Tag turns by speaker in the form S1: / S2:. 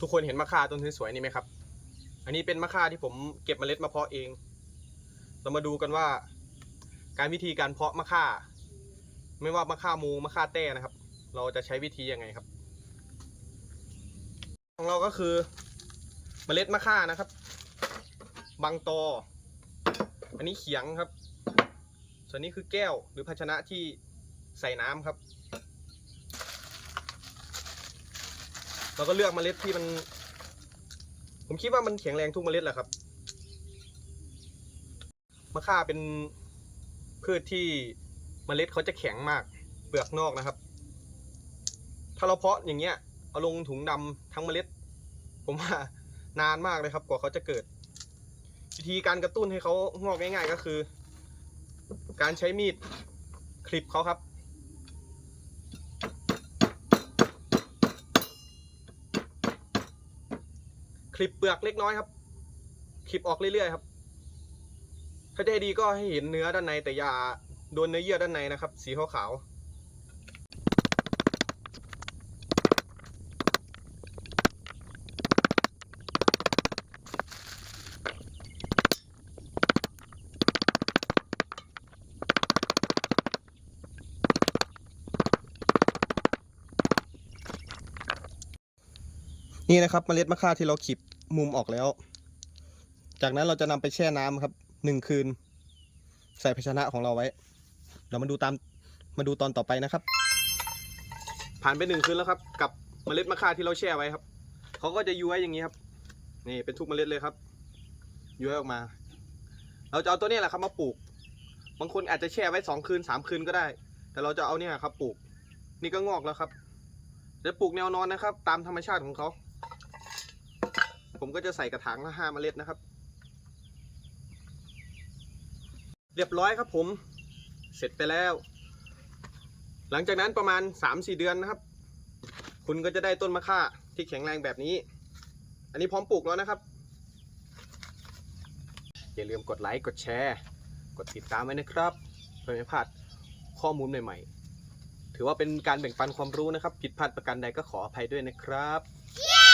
S1: ทุกคนเห็นมะข่าต้นสวยๆนี่ไหมครับ อันนี้เป็นมะข่าที่ผมเก็บเมล็ดมาเพาะเอง เรามาดูกันว่า การวิธีการเพาะมะข่า ไม่ว่ามะข่ามูมะข่าแต้นะครับ เราจะใช้วิธียังไงครับ ของเราก็คือเมล็ดมะข่านะครับ บางตอ อันนี้เขียงครับ ส่วนนี้คือแก้วหรือภาชนะที่ใส่น้ำครับ เราก็เลือกเมล็ดที่มัน ผมคิดว่ามันแข็งแรงทุกเมล็ดแหละครับมะข่าเป็นพืชที่เมล็ดเขาจะแข็งมาก เปลือกนอกนะครับ ถ้าเราเพาะอย่างเงี้ยเอาลงถุงดำทั้งเมล็ด ผมว่านานมากเลยครับ กว่าเขาจะเกิด วิธีการกระตุ้นให้เขางอกง่าย ๆ ก็คือ การใช้มีดคลิปเขาครับ คลิปเปลือกเล็กน้อยครับคลิปออกเรื่อยๆครับ ถ้าจะให้ดีก็ให้เห็นเนื้อด้านในแต่อย่าโดนเนื้อเยื่อด้านในนะครับ สีขาวๆนี่นะครับเมล็ดมะข่าที่เราขีบ มุมออกแล้ว จากนั้นเราจะนำไปแช่น้ำครับหนึ่งคืน ใส่ภาชนะของเราไว้ เรามาดูตามมาดูตอนต่อไปนะครับ ผ่านไปหนึ่งคืนแล้วครับ กับเมล็ดมะข่าที่เราแช่ไว้ครับเขาก็จะย้วยอย่างนี้ครับนี่เป็นทุกเมล็ดเลยครับย้วยออกมา เราจะเอาตัวนี้แหละครับมาปลูก บางคนอาจจะแช่ไว้สองคืนสามคืนก็ได้ แต่เราจะเอาเนี่ยครับปลูก นี่ก็งอกแล้วครับจะปลูกแนวนอนนะครับ ตามธรรมชาติของเขา ผมก็จะใส่กระถางละห้าเมล็ดนะครับ เรียบร้อยครับผม เสร็จไปแล้ว หลังจากนั้นประมาณ 3-4 เดือนนะครับ คุณก็จะได้ต้นมะข่าที่แข็งแรงแบบนี้ อันนี้พร้อมปลูกแล้วนะครับ อย่าลืมกดไลค์ กดแชร์ กดติดตามไว้นะครับเพื่อไม่พลาดข้อมูลใหม่ๆ ถือว่าเป็นการแบ่งปันความรู้นะครับ ผิดพลาดประการใดก็ขออภัยด้วยนะครับ
S2: เย้